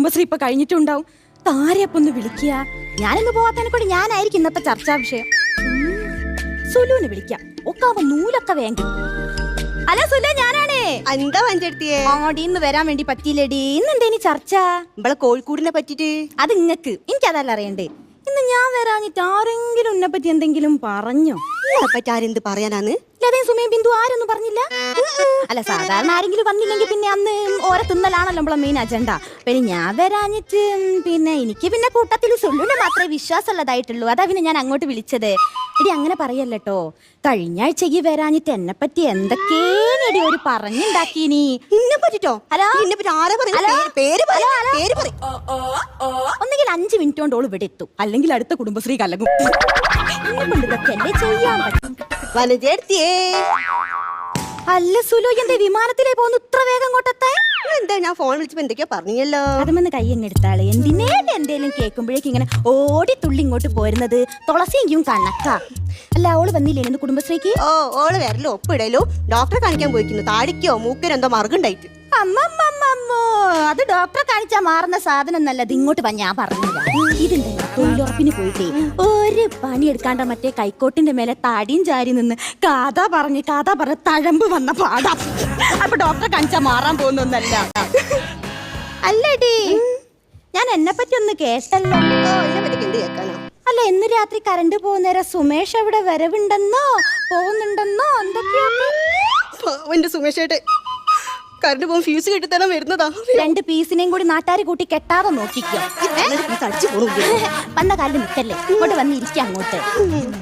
കുടുംബശ്രീ ഇപ്പൊ കഴിഞ്ഞിട്ടുണ്ടാവും. താരപ്പൊന്ന് വിളിക്കുക. ഞാനിന്ന് പോവാത്തതിനെ കൂടി ഞാനായിരിക്കും ഇന്നത്തെ ചർച്ചാ വിഷയം. സുലുവിനെ വിളിക്കാം. ഒക്കാവ നൂലൊക്കെ വേണ്ട. അല്ല സുലു ഞാനാണേ. എന്താ പഞ്ചെടുത്തിയേ ആടീന്ന് വരാൻ വേണ്ടി പറ്റിയില്ലേടി. ഇന്ന് എന്തേനി ചർച്ച? നമ്മളെ കോഴിക്കൂടിനെ പറ്റിട്ട് അത് ഇങ്ങക്ക്. എനിക്കതല്ല അറിയണ്ടേ. ഇന്ന് ഞാൻ വരാഞ്ഞിട്ട് ആരെങ്കിലും എന്നെ പറ്റി എന്തെങ്കിലും പറഞ്ഞോ? പറ്റി ആരെന്ത് പറയാനാന്ന്? ലതയും സുമയും ബിന്ദു ആരൊന്നും പറഞ്ഞില്ല? അല്ല സാധാരണ ആരെങ്കിലും വന്നില്ലെങ്കിൽ പിന്നെ അന്ന് ഓരോ തിന്നലാണല്ലോ നമ്മളെ മെയിൻ അജണ്ട പിന്നെ ഞാൻ വരാഞ്ഞിട്ട് പിന്നെ എനിക്ക് പിന്നെ കൂട്ടത്തിൽ സുല്ലിന് മാത്രമേ വിശ്വാസമുള്ളതായിട്ടുള്ളൂ. അതാ പിന്നെ ഞാൻ അങ്ങോട്ട് വിളിച്ചത്. എടി അങ്ങനെ പറയല്ലോ കഴിഞ്ഞ ആഴ്ചക്ക് വരാഞ്ഞിട്ട് എന്നെ പറ്റി എന്തൊക്കെയാണെടി ഒരു പറഞ്ഞുണ്ടാക്കീനി ഇന്നെ പറ്റിട്ടോ? ഹലോ? നിന്നെ പറ്റി ആരാ ഹലോ? പറയുന്നത് പേര് പറ? പേര് പറ ഒന്നുകിൽ അഞ്ച് മിനിറ്റ് കൊണ്ട് ഓൾ ഇവിടെ എത്തും അല്ലെങ്കിൽ അടുത്ത കുടുംബശ്രീ കലകും ഇതൊക്കെ അല്ലേ ചെയ്യാൻ പറ്റും? വനജേർത്തിയേ അല്ല സുലു എന്റെ വിമാനത്തിലേ പോകുന്നു. ഇത്ര വേഗം കൊട്ടെത്താൻ എന്താ ഞാൻ ഫോൺ വിളിച്ചപ്പോ എന്തൊക്കെയോ പറഞ്ഞല്ലോ അതുമെന്ന് കൈ എന്നെടുത്താൾ എന്തിനേ എന്തേലും കേൾക്കുമ്പോഴേക്കും ഇങ്ങനെ ഓടി തുള്ളി ഇങ്ങോട്ട് പോരുന്നത്. തുളസിയെങ്കിലും കണക്ക. അല്ല അവൾ വന്നില്ലേ? ഇന്ന് കുടുംബശ്രീക്ക്? ഓ ഓൾ വരലോ ഒപ്പിടലോ. ഡോക്ടറെ കാണിക്കാൻ പോയിക്കുന്നു. താടിക്കോ മൂക്കരെന്തോ എന്തോ മറുകുണ്ടായിട്ട്. അമ്മമ്മമ്മോ അത് ഡോക്ടറെ കാണിച്ചാ മാറുന്ന സാധനം നല്ലത്. ഇങ്ങോട്ട് വാ ഞാൻ പറഞ്ഞില്ല ഇതിന്റെ തൊഴിലുറപ്പിന് പോയിട്ടേ ഒരു പണി എടുക്കാണ്ട മറ്റേ കൈക്കോട്ടിന്റെ മേലെ താടിയും ചാരി നിന്ന് കഥ പറഞ്ഞ് കഥ പറഞ്ഞ് തഴമ്പ് വന്ന പാടാ. അപ്പൊ ഡോക്ടറെ കാണിച്ചാ മാറാൻ പോകുന്നൊന്നല്ല അല്ലടി ഞാൻ എന്നെ പറ്റി ഒന്ന് കേട്ടല്ലോ അല്ല ഇന്ന് രാത്രി കറണ്ട് പോകുന്നേരം സുമേഷ് അവിടെ വരവുണ്ടെന്നോ? പോകുന്നുണ്ടെന്നോ? എന്തൊക്കെയാ? സുമേഷ് കറണ്ട് പോകും ഫ്യൂസ് കെട്ടിത്തരാൻ വരുന്നതാ. രണ്ട് പീസിനെയും കൂടി നാട്ടാരെ കൂട്ടി കെട്ടാതെ നോക്കിക്കോ. വന്ന കാലിൽ നിൽക്കല്ലേ ഇങ്ങോട്ട് വന്ന് ഇരിക്കാം അങ്ങോട്ട്.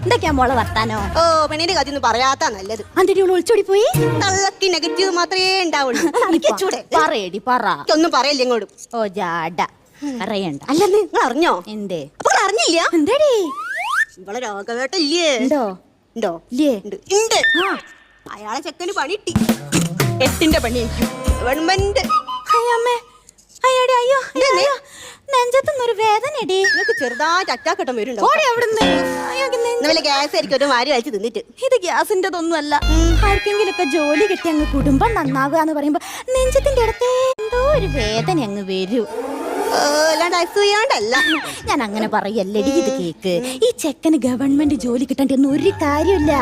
എന്തൊക്കെയാ മോളെ വർത്താനോ? ഓ പെണ്ണിന്റെ കഥ ഒന്നും പറയാത്ത നല്ലത്. അന്തിരി ഒളിച്ചോടി പോയി? തള്ളക്ക് നെഗറ്റീവ് മാത്രമേ ഉണ്ടാവുള്ളൂ. പറയടി പറ ഒന്നും പറയില്ല ഇങ്ങോട്ടും. ഓ ജാട. പറയണ്ട. അല്ലെന്ന് നിങ്ങൾ അറിഞ്ഞോ? എന്തേ? അപ്പൊ നിങ്ങൾ അറിഞ്ഞില്ല? എന്തേടി? ഇവളെ രോഗവേട്ട ഇല്ലേ? ഉണ്ടോ? ഉണ്ടോ? ഇല്ലേ? ഉണ്ട്. അയാളെ ചെക്കന് പണി കിട്ടി. എട്ടിന്റെ പണി ഗവൺമെന്റ്. അയ്യടി അയ്യോ അയ്യോ, നെഞ്ചത്തുനിന്നൊരു വേദനയടി. നിങ്ങൾക്ക് ചെറുതായിട്ട് അറ്റാക്കട്ടം വരുന്നുണ്ടോ? ഓടി അവിടുന്ന്. അയ്യോ, നെഞ്ച് ഇന്നലെ ഗ്യാസ് ആയിരിക്കും ഒരു മാരി വലിച്ച് തിന്നിട്ട്. ഇത് ഗ്യാസിന്റെതൊന്നുമല്ല. ആർക്കെങ്കിലൊക്കെ ജോലി കിട്ടി അങ്ങ് കുടുംബം നന്നാവുക എന്ന് പറയുമ്പോ നെഞ്ചത്തിന്റെ അടുത്ത് എന്തോ ഒരു വേദന അങ്ങ് വരൂ. അസൂയാണ്ടല്ല. ഞാൻ അങ്ങനെ പറയല്ലേ ഇത് കേക്ക്. ഈ ചെക്കന് ഗവൺമെന്റ് ജോലി കിട്ടേണ്ടി ഒന്നും ഒരു കാര്യമില്ല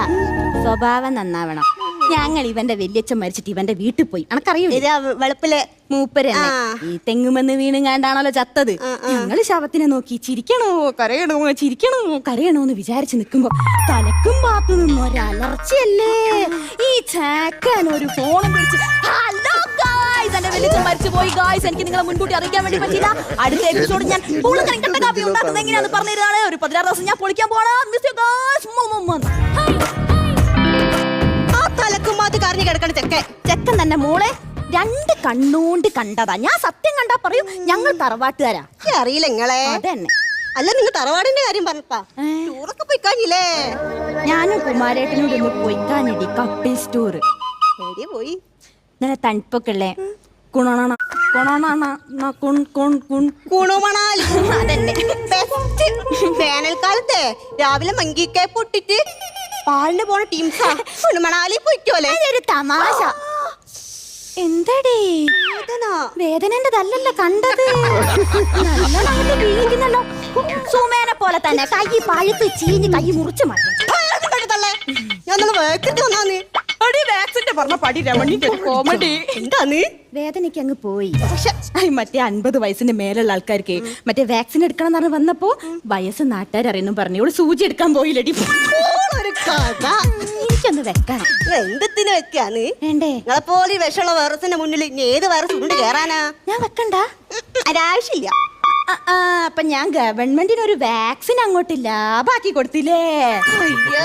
സ്വഭാവം നന്നാവണം. ഞങ്ങൾ ഇവന്റെ വല്യച്ഛൻ മരിച്ചിട്ട് ഇവന്റെ വീട്ടിൽ പോയി. അനക്കറിയൂ? ഇത് ആ വെളുപ്പിലെ മൂപ്പരന്നെ ഈ തെങ്ങുമെന്ന് വീണുങ്ങാണ്ടാണല്ലോ ചത്തത്. ആ, ആ. ശവത്തിനെ നോക്കി ചിരിക്കണോ? കരയണോ? ചിരിക്കണോ? കരയണോന്ന് വിചാരിച്ച് നിൽക്കുമ്പോ തലക്കും പാത്തു നിന്നും ഒരലർച്ചയല്ലേ? ഈ ചാക്കാൻ ഒരു ഫോണും പിടിച്ച് ഹലോ ഗായ്സ് എന്റെ വെല്ലിച്ചൻ മരിച്ചു പോയി ഗായ്സ് എനിക്ക് നിങ്ങളെ മുൻകൂട്ടി അറിയിക്കാൻ വേണ്ടി പറ്റില്ല അടുത്ത എപ്പിസോഡ് ഞാൻ പൂളക്കറി കട്ട കാപ്പി ഉണ്ടാക്കുന്നത് എങ്ങനെയാന്ന് പറഞ്ഞതാണ് ഒരു പതിനാറ് ദിവസം ഞാൻ പൊളിക്കാൻ പോണ മിസ് യു ഗായ്സ് കിടക്കണ ചെക്കൻ. ചെക്കൻ തന്നെ മോളെ രണ്ട് കണ്ണോണ്ട് കണ്ടതാ. ഞാൻ സത്യം കണ്ടാ പറയൂ ഞങ്ങൾ തറവാട്ടുകാരാ. അറിയില്ല നിങ്ങളെ. അതന്നെ. അല്ല നിങ്ങൾ തറവാടിന്റെ കാര്യം പറഞ്ഞപ്പാ? ടൂറൊക്കെ പോയി കഴിഞ്ഞില്ലേ ഞാനും കുമാരേട്ടനോട് ഒന്ന് പോയി കപ്പിൾസ് ടൂർ സ്റ്റോർ പോയി. നല്ല തണുപ്പൊക്കെ ഉള്ളേ. കുണണ കുണണ കുൺ കുൺ കുൺ. കുണുമണാലി അതന്നെ. ബെസ്റ്റ് വേനൽക്കാലത്തെ രാവിലെ മങ്കിക്കെ പൊട്ടിട്ട് പാലിന് പോണ ടീംസാ. കുണുമണാലി പൊയ്ക്കോലെ ഒരു തമാശ. എന്തടി? വേദന. വേദനന്റെതല്ലല്ലോ കണ്ടത്. നല്ലോണം വീഴിക്കുന്നല്ലോ സുമേനെ പോലെ തന്നെ കൈ പഴുത്ത് ചീഞ്ഞ് കൈ മുറിച്ച് മാറ്റും. വേദനയ്ക്ക് അങ്ങ് പോയി. മറ്റേ അൻപത് വയസ്സിന് മേലുള്ള ആൾക്കാർക്ക് മറ്റേ വാക്സിൻ എടുക്കണം എന്ന് പറഞ്ഞ് വന്നപ്പോ വയസ്സ് നാട്ടുകാരറിയുന്നു പറഞ്ഞു. ഇവൾ സൂചി എടുക്കാൻ പോയില്ലടി. ഒരു കഥ. എനിക്കൊന്ന് വെക്കണം. എന്തെത്തിന് വെക്കാന്ന്? വേണ്ടേ? നിങ്ങളെ പോലെ വിഷമുള്ള വൈറസിന്റെ മുന്നിൽ ഇനി ഏത് വൈറസ് കൊണ്ട് കേറാനാ? ഞാൻ വെക്കണ്ട? ഒരാവശ്യമില്ല അപ്പൊ ഞാൻ ഗവൺമെന്റിന് ഒരു വാക്സിൻ അങ്ങോട്ട് ലാഭാക്കി കൊടുത്തില്ലേ? അയ്യോ!